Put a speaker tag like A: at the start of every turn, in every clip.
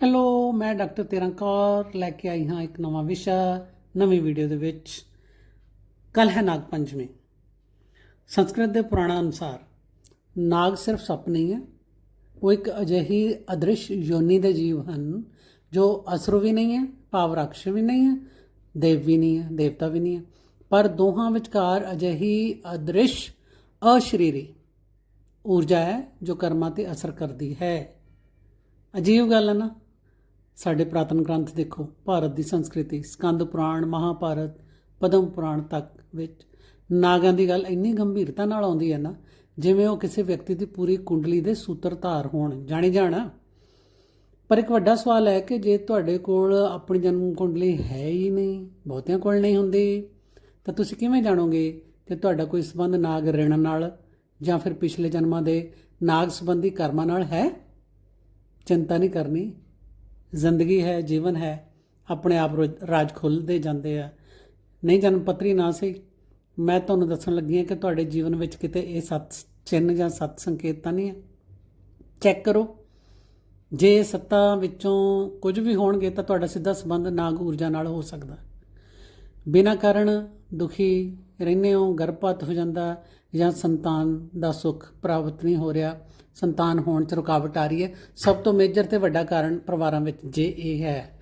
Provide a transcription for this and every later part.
A: Hello ਮੈਂ doctor ਤਿਰੰਕੌਰ ਲੈ ਕੇ ਆਈ ਹਾਂ ਇੱਕ ਨਵਾਂ ਵਿਸ਼ਾ, ਨਵੀਂ ਵੀਡੀਓ ਦੇ ਵਿੱਚ। ਕੱਲ ਹੈ ਨਾਗ ਪੰਚਮੀ ਸੰਸਕ੍ਰਿਤ ਦੇ ਪੁਰਾਣਾ ਅਨੁਸਾਰ, ਨਾਗ ਸਿਰਫ ਸੱਪ ਨਹੀਂ ਹੈ, ਉਹ ਇੱਕ ਅਜਿਹੀ ਅਦ੍ਰਿਸ਼ ਯੋਨੀ ਦੇ ਜੀਵ ਹਨ, ਜੋ ਅਸੁਰ ਵੀ ਨਹੀਂ ਹੈ, ਭਾਵ ਰਾਕਸ਼ ਵੀ ਨਹੀਂ ਹੈ, ਦੇਵ ਵੀ ਨਹੀਂ ਹੈ, ਦੇਵਤਾ ਵੀ ਨਹੀਂ ਹੈ। ਪਰ ਦੋਹਾਂ ਵਿਚਕਾਰ ਅਜਿਹੀ ਅਦ੍ਰਿਸ਼ ਅਸ਼ਰੀਰੀ ਊਰਜਾ ਹੈ, ਜੋ ਕਰਮਾਂ ਤੇ ਅਸਰ ਕਰਦੀ ਹੈ। ਅਜੀਬ ਗੱਲ ਹੈ ਨਾ? ਸਾਡੇ ਪ੍ਰਾਤਨ ਗ੍ਰੰਥ ਦੇਖੋ, ਭਾਰਤ ਦੀ ਸੰਸਕ੍ਰਿਤੀ, ਸਕੰਦ ਪੁਰਾਣ, ਮਹਾਭਾਰਤ, ਪਦਮ ਪੁਰਾਣ ਤੱਕ ਵਿੱਚ। ਨਾਗਾਂ ਦੀ ਗੱਲ ਇੰਨੀ ਗੰਭੀਰਤਾ ਨਾਲ ਆਉਂਦੀ ਹੈ ਨਾ, ਜਿਵੇਂ ਉਹ ਕਿਸੇ ਵਿਅਕਤੀ ਦੀ ਪੂਰੀ ਕੁੰਡਲੀ ਦੇ ਸੂਤਰਧਾਰ ਹੋਣ। ਜਾਣੀ ਜਾਣਾ। ਪਰ ਇੱਕ ਵੱਡਾ ਸਵਾਲ ਹੈ ਕਿ ਜੇ ਤੁਹਾਡੇ ਕੋਲ ਆਪਣੀ ਜਨਮ ਕੁੰਡਲੀ ਹੈ ਹੀ ਨਹੀਂ, ਬਹੁਤਿਆਂ ਕੋਲ ਨਹੀਂ ਹੁੰਦੀ, ਤਾਂ ਤੁਸੀਂ ਕਿਵੇਂ ਜਾਣੋਗੇ ਕਿ ਤੁਹਾਡਾ ਕੋਈ ਸੰਬੰਧ ਨਾਗ ਰਿਣ ਨਾਲ ਜਾਂ ਫਿਰ ਪਿਛਲੇ ਜਨਮਾਂ ਦੇ ਨਾਗ ਸੰਬੰਧੀ ਕਰਮਾਂ ਨਾਲ ਹੈ? ਚਿੰਤਾ ਨਹੀਂ ਕਰਨੀ। ਜ਼ਿੰਦਗੀ ਹੈ, ਜੀਵਨ ਹੈ, ਆਪਣੇ ਆਪ ਰੋਜ਼- ਰਾਜ ਖੁੱਲਦੇ ਜਾਂਦੇ ਆ। ਨਹੀਂ ਜਨਮ ਪੱਤਰੀ ਨਾ ਸਹੀ ਮੈਂ ਤੁਹਾਨੂੰ ਦੱਸਣ ਲੱਗੀ ਹਾਂ ਕਿ ਤੁਹਾਡੇ ਜੀਵਨ ਵਿੱਚ ਕਿਤੇ ਇਹ ਸੱਤ ਚਿੰਨ੍ਹ ਜਾਂ ਸੱਤ ਸੰਕੇਤ ਤਾਂ ਨਹੀਂ ਹੈ ਚੈੱਕ ਕਰੋ। ਜੇ ਸੱਤਾਂ ਵਿੱਚੋਂ ਕੁਝ ਵੀ ਹੋਣਗੇ ਤਾਂ ਤੁਹਾਡਾ ਸਿੱਧਾ ਸੰਬੰਧ ਨਾਗ ਊਰਜਾ ਨਾਲ ਹੋ ਸਕਦਾ। ਬਿਨਾਂ ਕਾਰਨ ਦੁਖੀ ਰਹਿੰਦੇ ਹੋ, ਗਰਭਪਾਤ ਹੋ ਜਾਂਦਾ, ਜਾਂ ਸੰਤਾਨ ਦਾ ਸੁੱਖ ਪ੍ਰਾਪਤ ਨਹੀਂ ਹੋ ਰਿਹਾ, ਸੰਤਾਨ ਹੋਣ 'ਚ ਰੁਕਾਵਟ ਆ ਰਹੀ ਹੈ। ਸਭ ਤੋਂ ਮੇਜਰ ਤੇ ਵੱਡਾ ਕਾਰਨ ਪਰਿਵਾਰਾਂ ਵਿੱਚ ਜੇ ਇਹ ਹੈ।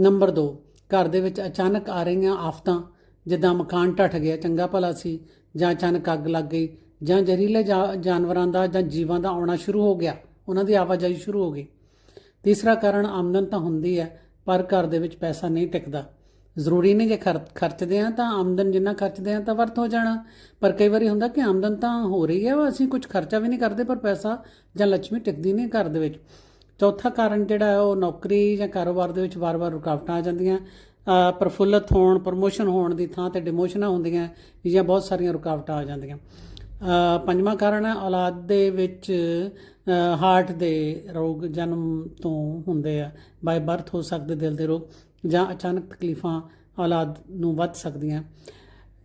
A: ਨੰਬਰ 2 ਘਰ ਦੇ ਵਿੱਚ ਅਚਾਨਕ ਆ ਰਹੀਆਂ ਆਫਤਾਂ, ਜਿੱਦਾਂ ਮਕਾਨ ਢੱਠ ਗਿਆ, ਚੰਗਾ ਭਲਾ ਸੀ, ਜਾਂ ਅਚਾਨਕ ਅੱਗ ਲੱਗ ਗਈ, ਜਾਂ ਜ਼ਹਿਰੀਲੇ ਜਾ- ਜਾਨਵਰਾਂ ਦਾ ਜਾਂ ਜੀਵਾਂ ਦਾ ਆਉਣਾ ਸ਼ੁਰੂ ਹੋ ਗਿਆ, ਉਹਨਾਂ ਦੀ ਆਵਾਜਾਈ ਸ਼ੁਰੂ ਹੋ ਗਈ। ਤੀਸਰਾ ਕਾਰਨ ਆਮਦਨ ਤਾਂ ਹੁੰਦੀ ਹੈ, ਪਰ ਘਰ ਦੇ ਵਿੱਚ ਪੈਸਾ ਨਹੀਂ ਟਿਕਦਾ। ਜ਼ਰੂਰੀ ਨਹੀਂ ਜੇ ਖਰ- ਖਰਚਦੇ ਆ ਤਾਂ ਆਮਦਨ ਜਿੰਨਾ ਖਰਚਦੇ ਆ ਤਾਂ ਵਰਤ ਹੋ ਜਾਣਾ। ਪਰ ਕਈ ਵਾਰੀ ਹੁੰਦਾ ਕਿ ਆਮਦਨ ਤਾਂ ਹੋ ਰਹੀ ਹੈ ਅਸੀਂ ਕੁਝ ਖਰਚਾ ਵੀ ਨਹੀਂ ਕਰਦੇ ਪਰ ਪੈਸਾ ਜਾਂ ਲక్ష్ਮੀ ਟਿਕਦੀ ਨਹੀਂ ਘਰ ਦੇ ਵਿੱਚ। ਚੌਥਾ ਕਾਰਨ ਜਿਹੜਾ ਉਹ ਨੌਕਰੀ ਜਾਂ ਕਾਰੋਬਾਰ ਦੇ ਵਿੱਚ ਵਾਰ-ਵਾਰ ਰੁਕਾਵਟਾਂ ਆ ਜਾਂਦੀਆਂ। ਅ, ਪ੍ਰਫੁੱਲਤ ਹੋਣ ਪ੍ਰਮੋਸ਼ਨ ਹੋਣ ਦੀ ਥਾਂ ਤੇ ਡਿਮੋਸ਼ਨਾਂ ਹੁੰਦੀਆਂ ਜਾਂ ਬਹੁਤ ਸਾਰੀਆਂ ਰੁਕਾਵਟਾਂ ਆ ਜਾਂਦੀਆਂ। ਪੰਜਵਾਂ ਕਾਰਨ ਹੈ ਔਲਾਦ ਦੇ ਵਿੱਚ ਹਾਰਟ ਦੇ ਰੋਗ ਜਨਮ ਤੋਂ ਹੁੰਦੇ ਆ ਬਾਈ ਬਰਥ ਹੋ ਸਕਦੇ ਦਿਲ ਦੇ ਰੋਗ। ਜਾਂ ਅਚਾਨਕ ਤਕਲੀਫਾਂ ਔਲਾਦ ਨੂੰ ਵੱਧ ਸਕਦੀਆਂ।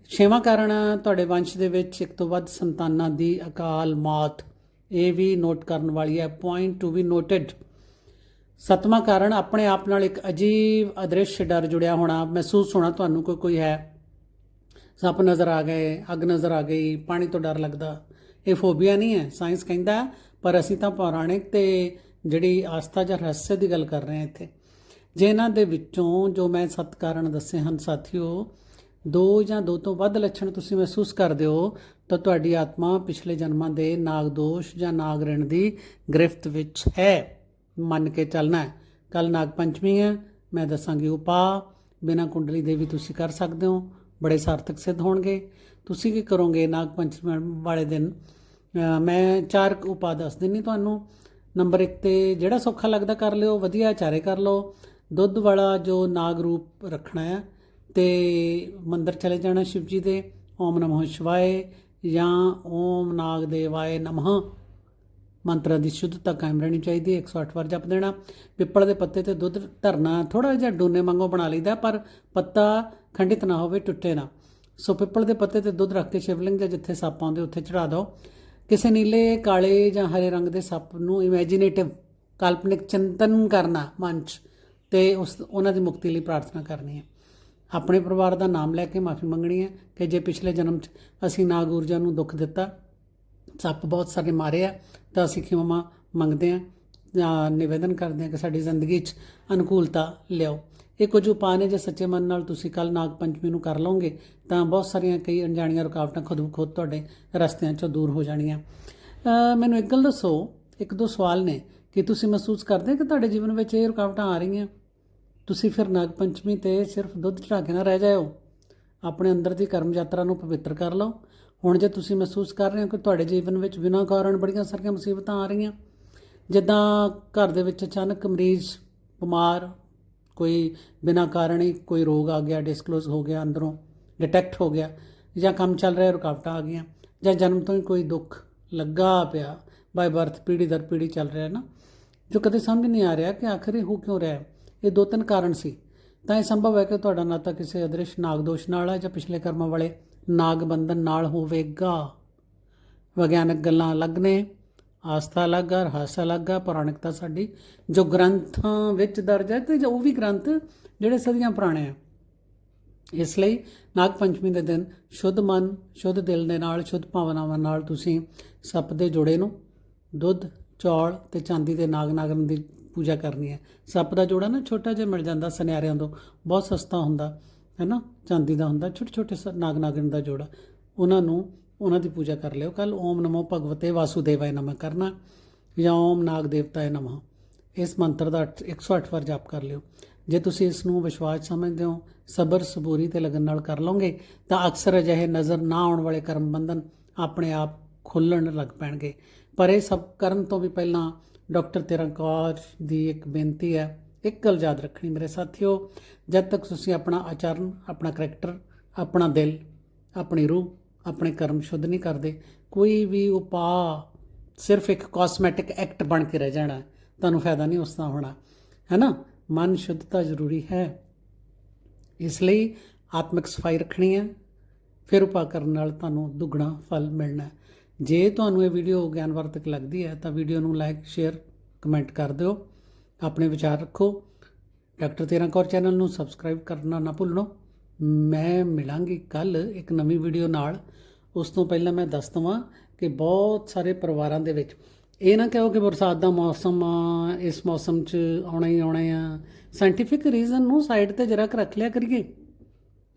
A: ਛੇਵਾਂ ਕਾਰਨ ਤੁਹਾਡੇ ਵੰਸ਼ ਦੇ ਵਿੱਚ ਇੱਕ ਤੋਂ ਵੱਧ ਸੰਤਾਨਾਂ ਦੀ ਅਕਾਲ ਮੌਤ। ਇਹ ਵੀ ਨੋਟ ਕਰਨ ਵਾਲੀ ਹੈ ਪੁਆਇੰਟ ਟੂ ਬੀ ਨੋਟਡ ਸਤਵਾਂ ਕਾਰਨ ਆਪਣੇ ਆਪ ਨਾਲ ਇੱਕ ਅਜੀਬ ਅਦ੍ਰਿਸ਼ ਡਰ ਜੁੜਿਆ ਹੋਣਾ। ਮਹਿਸੂਸ ਹੋਣਾ ਤੁਹਾਨੂੰ ਕੋਈ ਕੋਈ ਹੈ। ਸੱਪ ਨਜ਼ਰ ਆ ਗਏ, ਅੱਗ ਨਜ਼ਰ ਆ ਗਈ, ਪਾਣੀ ਤੋਂ ਡਰ ਲੱਗਦਾ। ਇਹ ਫੋਬੀਆ ਨਹੀਂ ਹੈ, ਸਾਇੰਸ ਕਹਿੰਦਾ ਪਰ ਅਸੀਂ ਤਾਂ ਪੌਰਾਣਿਕ ਤੇ ਜਿਹੜੀ ਆਸਥਾ ਜਾਂ ਰਹੱਸ ਦੀ ਗੱਲ ਕਰ ਰਹੇ ਹਾਂ ਇੱਥੇ। ਜੇ ਇਹਨਾਂ ਦੇ ਵਿੱਚੋਂ ਜੋ ਮੈਂ ਸੱਤ ਕਾਰਨ ਦੱਸੇ ਹਨ ਸਾਥੀਓ, ਦੋ ਜਾਂ ਦੋ ਤੋਂ ਵੱਧ ਲੱਛਣ ਤੁਸੀਂ ਮਹਿਸੂਸ ਕਰਦੇ ਹੋ, ਤਾਂ ਤੁਹਾਡੀ ਆਤਮਾ ਪਿਛਲੇ ਜਨਮਾਂ ਦੇ ਨਾਗ ਦੋਸ਼ ਜਾਂ ਨਾਗ ਰਿਣ ਦੀ ਗ੍ਰਿਫਤ ਵਿੱਚ ਹੈ। ਮੰਨ ਕੇ ਚੱਲਣਾ ਹੈ ਕੱਲ ਨਾਗ ਪੰਚਮੀ ਹੈ, ਮੈਂ ਦੱਸਾਂਗੀ ਉਪਾਅ, ਬਿਨਾਂ ਕੁੰਡਲੀ ਦੇ ਵੀ ਤੁਸੀਂ ਕਰ ਸਕਦੇ ਹੋ, ਬੜੇ ਸਾਰਥਕ ਸਿੱਧ ਹੋਣਗੇ। ਤੁਸੀਂ ਕੀ ਕਰੋਗੇ ਨਾਗ ਪੰਚਮੀ ਵਾਲੇ ਦਿਨ? ਮੈਂ ਚਾਰ ਕੁ ਉਪਾਅ ਦੱਸ ਦਿੰਨੀ ਤੁਹਾਨੂੰ। ਨੰਬਰ 1 ਤੇ ਜਿਹੜਾ ਸੌਖਾ ਲੱਗਦਾ ਕਰ ਲਿਓ, ਵਧੀਆ ਚਾਰੇ ਕਰ ਲਓ। ਦੁੱਧ ਵਾਲਾ ਜੋ ਨਾਗ ਰੂਪ ਰੱਖਣਾ ਹੈ ਤੇ ਮੰਦਰ ਚਲੇ ਜਾਣਾ ਸ਼ਿਵ ਜੀ ਦੇ, ਓਮ ਨਮੋ ਸ਼ਿਵਾਏ ਜਾਂ ਓਮ ਨਾਗ ਦੇਵਾਏ ਨਮः। ਮੰਤਰਾਂ ਦੀ ਸ਼ੁੱਧਤਾ ਕਾਇਮ ਰਹਿਣੀ ਚਾਹੀਦੀ ਹੈ 108 ਵਾਰ ਜਪ ਦੇਣਾ। ਪਿੱਪਲ ਦੇ ਪੱਤੇ ਤੇ ਦੁੱਧ ਧਰਨਾ ਥੋੜਾ ਜਿਹਾ ਡੋਨੇ ਵਾਂਗੂ ਬਣਾ ਲਈਦਾ, ਪਰ ਪੱਤਾ ਖੰਡਿਤ ਨਾ ਹੋਵੇ, ਟੁੱਟੇ ਨਾ। ਸੋ ਪਿੱਪਲ ਦੇ ਪੱਤੇ ਤੇ ਦੁੱਧ ਰੱਖ ਕੇ ਸ਼ਿਵਲਿੰਗ ਜਾਂ ਜਿੱਥੇ ਸੱਪ ਆਉਂਦੇ ਉੱਥੇ ਚੜਾ ਦਿਓ। ਕਿਸੇ ਨੀਲੇ, ਕਾਲੇ ਜਾਂ ਹਰੇ ਰੰਗ ਦੇ ਸੱਪ ਨੂੰ ਇਮੇਜਿਨੇਟਿਵ ਕਾਲਪਨਿਕ ਚਿੰਤਨ ਕਰਨਾ ਮਨ 'ਚ ਤੇ ਉਸ ਉਹਨਾਂ ਦੀ ਮੁਕਤੀ ਲਈ ਪ੍ਰਾਰਥਨਾ ਕਰਨੀ ਹੈ। ਆਪਣੇ ਪਰਿਵਾਰ ਦਾ ਨਾਮ ਲੈ ਕੇ ਮਾਫੀ ਮੰਗਣੀ ਹੈ ਕਿ ਜੇ ਪਿਛਲੇ ਜਨਮ 'ਚ ਅਸੀਂ ਨਾਗ ਊਰਜਾ ਨੂੰ ਦੁੱਖ ਦਿੱਤਾ, ਸੱਪ ਬਹੁਤ ਸਾਰੇ ਮਾਰੇ ਆ, ਤਾਂ ਅਸੀਂ ਖਿਮਾ ਮੰਗਦੇ ਆ ਜਾਂ ਨਿਵੇਦਨ ਕਰਦੇ ਆ ਕਿ ਸਾਡੀ ਜ਼ਿੰਦਗੀ 'ਚ ਅਨੁਕੂਲਤਾ ਲਿਆਓ। ਇਹ ਕੁਝ ਉਪਾਅ ਨੇ ਜੇ ਸੱਚੇ ਮਨ ਨਾਲ ਤੁਸੀਂ ਕੱਲ ਨਾਗ ਪੰਚਮੀ ਨੂੰ ਕਰ ਲਓਗੇ, ਤਾਂ ਬਹੁਤ ਸਾਰੀਆਂ ਕਈ ਅਣਜਾਣੀਆਂ ਰੁਕਾਵਟਾਂ ਖੁਦ ਖੁਦ ਤੁਹਾਡੇ ਰਸਤਿਆਂ 'ਚੋਂ ਦੂਰ ਹੋ ਜਾਣੀਆਂ। ਮੈਨੂੰ ਇੱਕ ਗੱਲ ਦੱਸੋ, ਇੱਕ ਦੋ ਸਵਾਲ ਨੇ ਕਿ ਤੁਸੀਂ ਮਹਿਸੂਸ ਕਰਦੇ ਕਿ ਤੁਹਾਡੇ ਜੀਵਨ ਵਿੱਚ ਇਹ ਰੁਕਾਵਟਾਂ ਆ ਰਹੀਆਂ? ਤੁਸੀਂ ਫਿਰ ਨਾਗ ਪੰਚਮੀ ਤੇ ਸਿਰਫ ਦੁੱਧ ਚੜਾ ਕੇ ਨਾ ਰਹਿ ਜਾਇਓ। ਆਪਣੇ ਅੰਦਰ ਦੀ ਕਰਮ ਯਾਤਰਾ ਨੂੰ ਪਵਿੱਤਰ ਕਰ ਲਓ। ਹੁਣ ਜੇ ਤੁਸੀਂ ਮਹਿਸੂਸ ਕਰ ਰਹੇ ਹੋ ਕਿ ਤੁਹਾਡੇ ਜੀਵਨ ਵਿੱਚ ਬਿਨਾਂ ਕਾਰਨ ਬੜੀਆਂ ਸਾਰੀਆਂ ਮੁਸੀਬਤਾਂ ਆ ਰਹੀਆਂ, ਜਿੱਦਾਂ ਘਰ ਦੇ ਵਿੱਚ ਅਚਾਨਕ ਮਰੀਜ਼, ਬਿਮਾਰ, ਕੋਈ ਬਿਨਾਂ ਕਾਰਨ ਹੀ ਕੋਈ ਰੋਗ ਆ ਗਿਆ ਡਿਸਕਲੋਜ਼ ਹੋ ਗਿਆ, ਅੰਦਰੋਂ ਡਿਟੈਕਟ ਹੋ ਗਿਆ, ਜਾਂ ਕੰਮ ਚੱਲ ਰਿਹਾ, ਰੁਕਾਵਟਾਂ ਆ ਗਈਆਂ, ਜਾਂ ਜਨਮ ਤੋਂ ਹੀ ਕੋਈ ਦੁੱਖ ਲੱਗਾ ਪਿਆ ਬਾਈ ਬਰਥ ਪੀੜੀ ਦਰ ਪੀੜੀ ਚੱਲ ਰਿਹਾ ਨਾ, ਜੋ ਕਦੇ ਸਮਝ ਨਹੀਂ ਆ ਰਿਹਾ ਕਿ ਆਖਰ ਇਹ ਹੋ ਕਿਉਂ ਰਿਹਾ ਇਹ ਦੋ ਤਿੰਨ ਕਾਰਨ ਸੀ। ਤਾਂ ਇਹ ਸੰਭਵ ਹੈ ਕਿ ਤੁਹਾਡਾ ਨਾਤਾ ਕਿਸੇ ਅਦ੍ਰਿਸ਼ ਨਾਗਦੋਸ਼ ਨਾਲ ਹੈ ਜਾਂ ਪਿਛਲੇ ਕਰਮਾਂ ਵਾਲੇ ਨਾਗ ਬੰਧਨ ਨਾਲ ਹੋਵੇਗਾ। ਵਿਗਿਆਨਕ ਗੱਲਾਂ ਅਲੱਗ ਨੇ, ਆਸਥਾ ਅਲੱਗ ਆ, ਰਹੱਸ ਅਲੱਗ ਆ, ਪੌਰਾਣਿਕਤਾ ਸਾਡੀ ਜੋ ਗ੍ਰੰਥਾਂ ਵਿੱਚ ਦਰਜ ਹੈ ਤੇ ਉਹ ਵੀ ਗ੍ਰੰਥ ਜਿਹੜੇ ਸਦੀਆਂ ਪੁਰਾਣੇ ਆ। ਇਸ ਲਈ ਨਾਗ ਪੰਚਮੀ ਦੇ ਦਿਨ ਸ਼ੁੱਧ ਮਨ, ਸ਼ੁੱਧ ਦਿਲ ਦੇ ਨਾਲ, ਸ਼ੁੱਧ ਭਾਵਨਾਵਾਂ ਨਾਲ ਤੁਸੀਂ ਸੱਪ ਦੇ ਜੋੜੇ ਨੂੰ ਦੁੱਧ, ਚੌਲ ਤੇ ਚਾਂਦੀ ਦੇ ਨਾਗ ਨਾਗਨ ਦੀ ਪੂਜਾ ਕਰਨੀ ਹੈ। ਸੱਪ ਦਾ ਜੋੜਾ ਨਾ ਛੋਟਾ ਜਿਹਾ ਮਿਲ ਜਾਂਦਾ ਸੁਨਿਆਰਿਆਂ ਤੋਂ। ਬਹੁਤ ਸਸਤਾ ਹੁੰਦਾ ਹੈ ਨਾ ਚਾਂਦੀ ਦਾ ਹੁੰਦਾ ਛੋਟੇ ਛੋਟੇ ਸ- ਨਾਗ ਨਾਗਨ ਦਾ ਜੋੜਾ। ਉਹਨਾਂ ਨੂੰ, ਉਹਨਾਂ ਦੀ ਪੂਜਾ ਕਰ ਲਿਓ। ਕੱਲ ਓਮ ਨਮੋ ਭਗਵਤੇ ਵਾਸੁਦੇਵਾਏ ਨਮः ਕਰਨਾ, ਜਾਂ ਓਮ ਨਾਗ ਦੇਵਤਾਏ ਨਮः। ਇਸ ਮੰਤਰ ਦਾ ਅੱਠ- 108 ਵਾਰ ਜਾਪ ਕਰ ਲਿਓ। ਜੇ ਤੁਸੀਂ ਇਸ ਨੂੰ ਵਿਸ਼ਵਾਸ ਸਮਝਦੇ ਹੋ, ਸਬਰ, ਸਬੂਰੀ ਤੇ ਲਗਨ ਨਾਲ ਕਰ ਲਓਗੇ, ਤਾਂ ਅਕਸਰ ਅਜਿਹੇ ਨਜ਼ਰ ਨਾ ਆਉਣ ਵਾਲੇ ਕਰਮ ਬੰਧਨ ਆਪਣੇ ਆਪ ਖੁੱਲਣ ਲੱਗ ਪੈਣਗੇ। ਪਰ ਇਹ ਸਭ ਕਰਨ ਤੋਂ ਵੀ ਪਹਿਲਾਂ ਡਾਕਟਰ ਤਿਰੰਕੌਰ ਦੀ ਇੱਕ ਬੇਨਤੀ ਹੈ, ਇੱਕ ਗੱਲ ਯਾਦ ਰੱਖਣੀ ਮੇਰੇ ਸਾਥੀਓ, ਜਦ ਤੱਕ ਤੁਸੀਂ ਆਪਣਾ ਆਚਰਨ ਆਪਣਾ ਕਰੈਕਟਰ, ਆਪਣਾ ਦਿਲ, ਆਪਣੀ ਰੂਹ, ਆਪਣੇ ਕਰਮ ਸ਼ੁੱਧ ਨਹੀਂ ਕਰਦੇ, ਕੋਈ ਵੀ ਉਪਾਅ ਸਿਰਫ ਇੱਕ ਕਾਸਮੈਟਿਕ ਐਕਟ ਬਣ ਕੇ ਰਹਿ ਜਾਣਾ, ਤੁਹਾਨੂੰ ਫਾਇਦਾ ਨਹੀਂ ਉਸ ਦਾ ਹੋਣਾ ਹੈ ਨਾ ਮਨ ਸ਼ੁੱਧਤਾ ਜ਼ਰੂਰੀ ਹੈ। ਇਸ ਲਈ ਆਤਮਿਕ ਸਫ਼ਾਈ ਰੱਖਣੀ ਹੈ, ਫਿਰ ਉਪਾਅ ਕਰਨ ਨਾਲ ਤੁਹਾਨੂੰ ਦੁੱਗਣਾ ਫਲ ਮਿਲਣਾ ਜੇ ਤੁਹਾਨੂੰ ਇਹ ਵੀਡੀਓ ਗਿਆਨਵਰਤਕ ਲੱਗਦੀ ਹੈ, ਤਾਂ ਵੀਡੀਓ ਨੂੰ ਲਾਈਕ ਸ਼ੇਅਰ ਕਮੈਂਟ ਕਰ ਦਿਓ। ਆਪਣੇ ਵਿਚਾਰ ਰੱਖੋ। ਡਾਕਟਰ ਤੇਰਾ ਕੌਰ ਚੈਨਲ ਨੂੰ ਸਬਸਕ੍ਰਾਈਬ ਕਰਨਾ ਨਾ ਭੁੱਲਣਾ। ਮੈਂ ਮਿਲਾਂਗੀ ਕੱਲ ਇੱਕ ਨਵੀਂ ਵੀਡੀਓ ਨਾਲ। ਉਸ ਤੋਂ ਪਹਿਲਾਂ ਮੈਂ ਦੱਸ ਦਵਾਂ ਕਿ ਬਹੁਤ ਸਾਰੇ ਪਰਿਵਾਰਾਂ ਦੇ ਵਿੱਚ ਇਹ ਨਾ ਕਹੋ ਕਿ ਬਰਸਾਤ ਦਾ ਮੌਸਮ ਆ, ਇਸ ਮੌਸਮ 'ਚ ਆਉਣਾ ਹੀ ਆਉਣਾ ਆ। ਸਾਇੰਟੀਫਿਕ ਰੀਜ਼ਨ ਨੂੰ ਸਾਈਡ ਤੇ ਜਰਾ ਕੁ ਰੱਖ ਲਿਆ ਕਰੀਏ।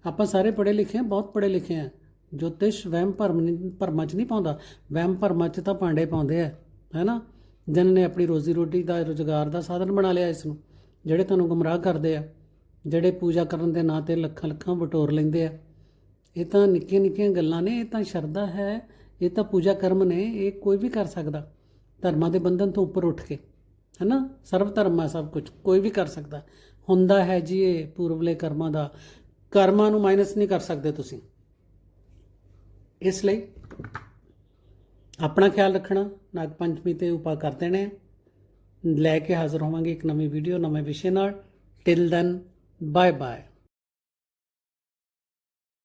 A: ਆਪਾਂ ਸਾਰੇ ਪੜ੍ਹੇ ਲਿਖੇ ਆ, ਬਹੁਤ ਪੜ੍ਹੇ ਲਿਖੇ ਆ। ਜੋਤਿਸ਼ ਵਹਿਮ ਭਰਮ ਨਹੀਂ- ਭਰਮਾਂ 'ਚ ਨਹੀਂ ਪਾਉਂਦਾ, ਵਹਿਮ ਭਰਮਾਂ 'ਚ ਤਾਂ ਭਾਂਡੇ ਪਾਉਂਦੇ ਆ, ਹੈਨਾ? ਜਿਨ੍ਹਾਂ ਨੇ ਆਪਣੀ ਰੋਜ਼ੀ ਰੋਟੀ ਦਾ, ਰੁਜ਼ਗਾਰ ਦਾ ਸਾਧਨ ਬਣਾ ਲਿਆ ਇਸ ਨੂੰ, ਜਿਹੜੇ ਤੁਹਾਨੂੰ ਗੁੰਮਰਾਹ ਕਰਦੇ ਆ, ਜਿਹੜੇ ਪੂਜਾ ਕਰਨ ਦੇ ਨਾਂ ਤੇ ਲੱਖਾਂ ਲੱਖਾਂ ਬਟੋਰ ਲੈਂਦੇ ਆ, ਇਹ ਤਾਂ ਨਿੱਕੀਆਂ ਨਿੱਕੀਆਂ ਗੱਲਾਂ ਨੇ, ਇਹ ਤਾਂ ਸ਼ਰਧਾ ਹੈ, ਇਹ ਤਾਂ ਪੂਜਾ ਕਰਮ ਨੇ, ਇਹ ਕੋਈ ਵੀ ਕਰ ਸਕਦਾ, ਧਰਮਾਂ ਦੇ ਬੰਧਨ ਤੋਂ ਉੱਪਰ ਉੱਠ ਕੇ, ਹੈਨਾ? ਸਰਵ ਧਰਮ ਹੈ ਸਭ ਕੁਝ ਕੋਈ ਵੀ ਕਰ ਸਕਦਾ, ਹੁੰਦਾ ਹੈ ਜੀ ਇਹ ਪੂਰਵਲੇ ਕਰਮਾਂ ਦਾ, ਕਰਮਾਂ ਨੂੰ ਮਾਈਨਸ ਨਹੀਂ ਕਰ ਸਕਦੇ ਤੁਸੀਂ। ਇਸ ਲਈ ਆਪਣਾ ਖਿਆਲ ਰੱਖਣਾ, ਨਾਗ ਪੰਚਮੀ ਤੇ ਉਪਾਅ ਕਰਦੇ ਨੇ ਲੈ ਕੇ ਹਾਜ਼ਰ ਹੋਵਾਂਗੇ ਇੱਕ ਨਵੀਂ ਵੀਡੀਓ ਨਵੇਂ ਵਿਸ਼ੇ ਨਾਲ। Till then bye bye